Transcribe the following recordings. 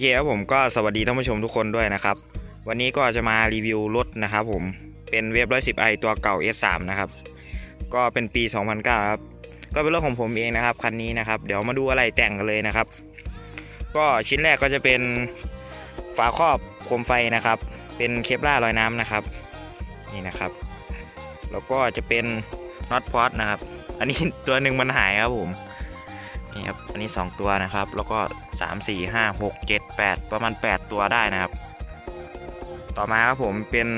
เคครับผมก็สวัสดีท่านผู้ชมทุกคนด้วยนะครับ วันนี้ก็จะมารีวิวรถนะครับผมเป็นเวฟ110 i ตัวเก่า S3 นะครับ ก็เป็นปี 2009ครับก็เป็นรถของผมเองนะครับคันนี้นะครับ เดี๋ยวมาดูอะไรแต่งกันเลยนะครับ ก็ชิ้นแรกก็จะเป็นฝาครอบโคมไฟนะครับ เป็นเคปล่าลอยน้ำนะครับ นี่นะครับ แล้วก็จะเป็นน็อตพอตนะครับ อันนี้ตัวหนึ่งมันหายครับผม นี่ครับอันนี้ 2 ตัวนะครับ แล้วก็ 3 4 5 6 7 8 ประมาณ 8 ตัวได้นะครับ ต่อมาครับผมเป็น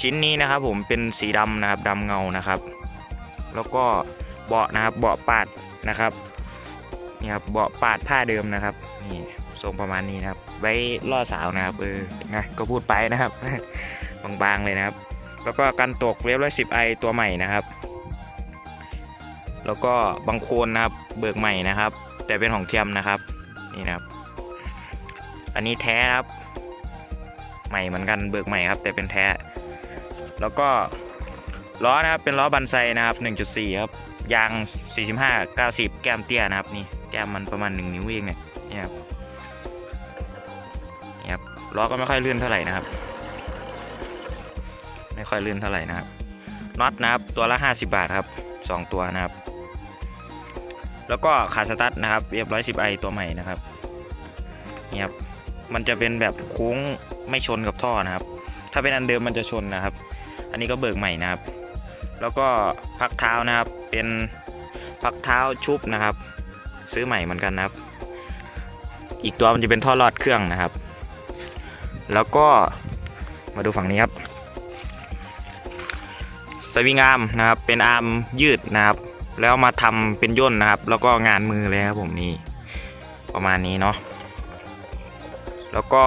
ชิ้นนี้นะครับผมเป็นสีดำนะครับดำเงานะครับ แล้วก็เบาะนะครับเบาะปาดนะครับนี่ครับเบาะปาดผ้าเดิมนะครับนี่ทรงประมาณนี้นะครับ ไว้ล่อสาวนะครับเออนะก็พูดไปนะครับ บางๆเลยนะครับ แล้วก็กันตกเวฟร้อยสิบไอตัวใหม่นะครับ แล้วก็บางโคนนะครับเบิกใหม่นะครับ แต่เป็นของเทียมนะครับนี่นะครับ อันนี้แท้ครับ ใหม่เหมือนกันเบิกใหม่ครับ แต่เป็นแท้ แล้วก็ล้อนะครับเป็นล้อบันไซนะครับ 1.4 ครับยาง 45 90 แก้มเตี้ยนะครับนี่แก้มมันประมาณ 1 นิ้วเองเนี่ยนี่ครับนี่ครับล้อก็ไม่ค่อยลื่นเท่าไหร่นะครับ ไม่ค่อยลื่นเท่าไหร่นะครับน็อตนะครับตัวละ 50 บาทครับ 2 ตัวนะครับ แล้วก็ขาสตั๊ดนะครับเรียบร้อยสิบไอตัวใหม่นะครับนี่ครับมันจะเป็นแบบโค้งไม่ชนกับท่อนะครับ ถ้าเป็นอันเดิมมันจะชนนะครับ อันนี้ก็เบิกใหม่นะครับ แล้วก็พักเท้านะครับเป็นพักเท้าชุบนะครับ ซื้อใหม่เหมือนกันนะครับ อีกตัวมันจะเป็นท่อรอดเครื่องนะครับ แล้วก็มาดูฝั่งนี้ครับสวิงอาร์มนะครับเป็นอาร์มยืดนะครับ แล้วมาทำเป็นย่นนะครับ แล้วก็งานมือเลยครับผมนี่ประมาณนี้เนาะแล้วก็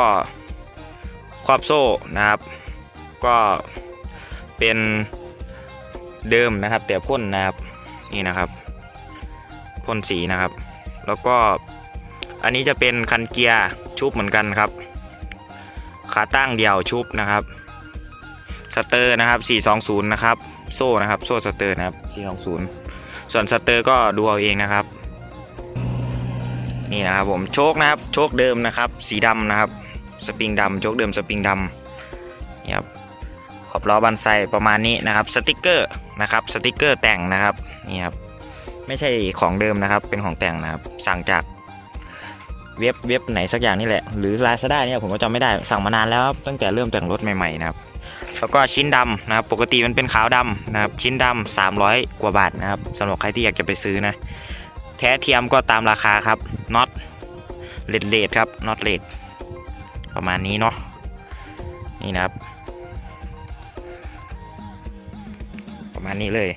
ครอบโซ่นะครับ ก็เป็นเดิมนะครับ แต่พ่นนะครับนี่นะครับพ่นสีนะครับ แล้วก็อันนี้จะเป็นคันเกียร์ชุบเหมือนกันครับ ขาตั้งเดี่ยวชุบนะครับสเตอร์นะครับ 420 นะครับ โซ่นะครับ โซ่สเตอร์นะครับ 420 ส่วนสเตอร์ก็ดูเอาเองนะครับ นี่นะครับผมโชคนะครับโชคเดิมนะครับ สีดำนะครับ สปริงดำโชคเดิมสปริงดำนี่ครับขอบล้อบันไซประมาณนี้นะครับ สติกเกอร์นะครับสติกเกอร์แต่งนะครับนี่ครับไม่ใช่ของเดิมนะครับ เป็นของแต่งนะครับ สั่งจากเว็บเว็บไหนสักอย่างนี่แหละหรือ Lazada เนี่ยผมก็จำไม่ได้สั่งมานานแล้วตั้งแต่เริ่มแต่งรถใหม่ๆนะครับ แล้วก็ชิ้นดำนะครับ ปกติมันเป็นขาวดำนะครับ ชิ้นดำ300 กว่าบาทนะครับสำหรับใครที่อยากจะไปซื้อนะ แท้เทียมก็ตามราคาครับน็อตเลดเลดครับน็อตเลดประมาณนี้เนาะนี่นะครับ ประมาณนี้เลย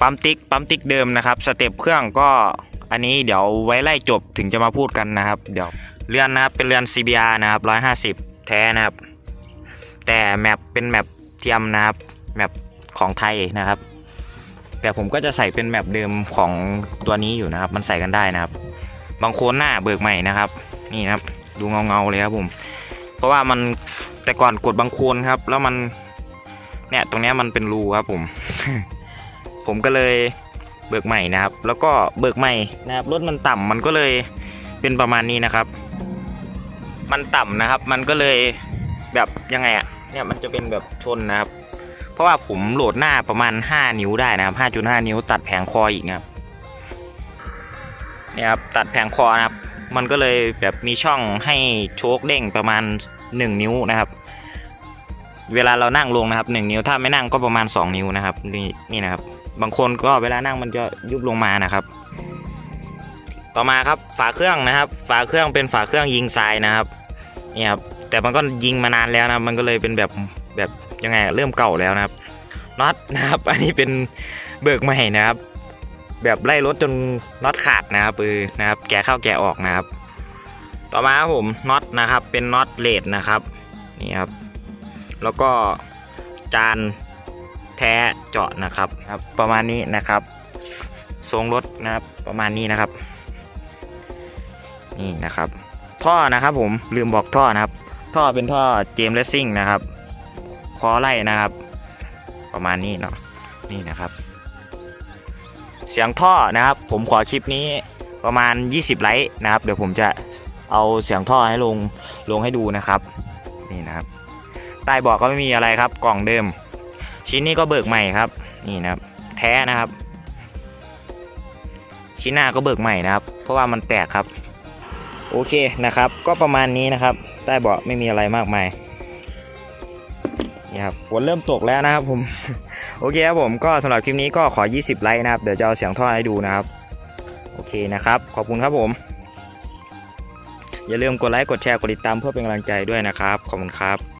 ปั๊มติ๊กปั๊มติ๊กเดิมนะครับสเต็ปเครื่องก็อันนี้เดี๋ยวไว้ไล่จบถึงจะมาพูดกันนะครับ เดี๋ยวเรือนนะครับเป็นเรือน CBR นะครับ150 แท้นะครับ แต่แมปเป็นแมปเทียมนะครับแมปของไทยนะครับ แต่ผมก็จะใส่เป็นแมปเดิมของตัวนี้อยู่นะครับ มันใส่กันได้นะครับ บางโคนหน้าเบิกใหม่นะครับ นี่นะครับ ดูเงาเงาๆเลยครับผม เพราะว่ามันแต่ก่อนกดบางโคนครับ แล้วมันเนี่ยตรงนี้มันเป็นรูครับผม ผมก็เลยเบิกใหม่นะครับ แล้วก็เบิกใหม่นะครับรถมันต่ำมันก็เลยเป็นประมาณนี้นะครับ มันต่ำนะครับ มันก็เลย แบบยังไงอะเนี่ยมันจะเป็นแบบชนนะครับ เพราะว่าผมโหลดหน้าประมาณ 5 นิ้วได้นะครับ 5.5 นิ้วตัดแผงคออีกนะครับเนี่ยครับตัดแผงคอนะครับ มันก็เลยแบบมีช่องให้โชคเด้งประมาณ 1 นิ้วนะครับ เวลาเรานั่งลงนะครับ 1 นิ้วถ้าไม่นั่งก็ประมาณ 2 นิ้วนะครับ นี่นี่นะครับ บางคนก็เวลานั่งมันจะยุบลงมานะครับ ต่อมาครับฝาเครื่องนะครับ ฝาเครื่องเป็นฝาเครื่องยิงทรายนะครับนี่ครับ แต่มันก็ยิงมานานแล้วนะมันก็เลยเป็นแบบแบบยังไงเริ่มเก่าแล้วนะครับน็อตนะครับอันนี้เป็นเบิกใหม่นะครับ แบบไล่รถจนน็อตขาดนะครับเออนะครับ แกเข้าแกออกนะครับ ต่อมาครับผมน็อตนะครับเป็นน็อตเลดนะครับนี่ครับ แล้วก็จานแท้เจาะนะครับครับ ประมาณนี้นะครับทรงรถนะครับประมาณนี้นะครับ นี่นะครับ ท่อนะครับผมลืมบอกท่อนะครับ ท่อเป็นท่อเจมส์เลสซิ่งนะครับคอไล่นะครับ ประมาณนี้เนาะนี่นะครับ เสียงท่อนะครับ ผมขอคลิปนี้ประมาณ 20 ไลค์นะครับ เดี๋ยวผมจะเอาเสียงท่อให้ลงลงให้ดูนะครับนี่นะครับใต้เบาะก็ไม่มีอะไรครับ กล่องเดิม ชิ้นนี้ก็เบิกใหม่ครับ นี่นะครับ แท้นะครับ ชิ้นหน้าก็เบิกใหม่นะครับ เพราะว่ามันแตกครับ โอเคนะครับ ก็ประมาณนี้นะครับ ใต้เบาะไม่มีอะไรมากมายนี่ครับฝนเริ่มตกแล้วนะครับผม โอเคครับผมก็สำหรับคลิปนี้ก็ขอ 20 ไลค์นะครับ เดี๋ยวจะเอาเสียงท่อให้ดูนะครับ โอเคนะครับ ขอบคุณครับผม อย่าลืมกดไลค์กดแชร์กดติดตามเพื่อเป็นกำลังใจด้วยนะครับ ขอบคุณครับ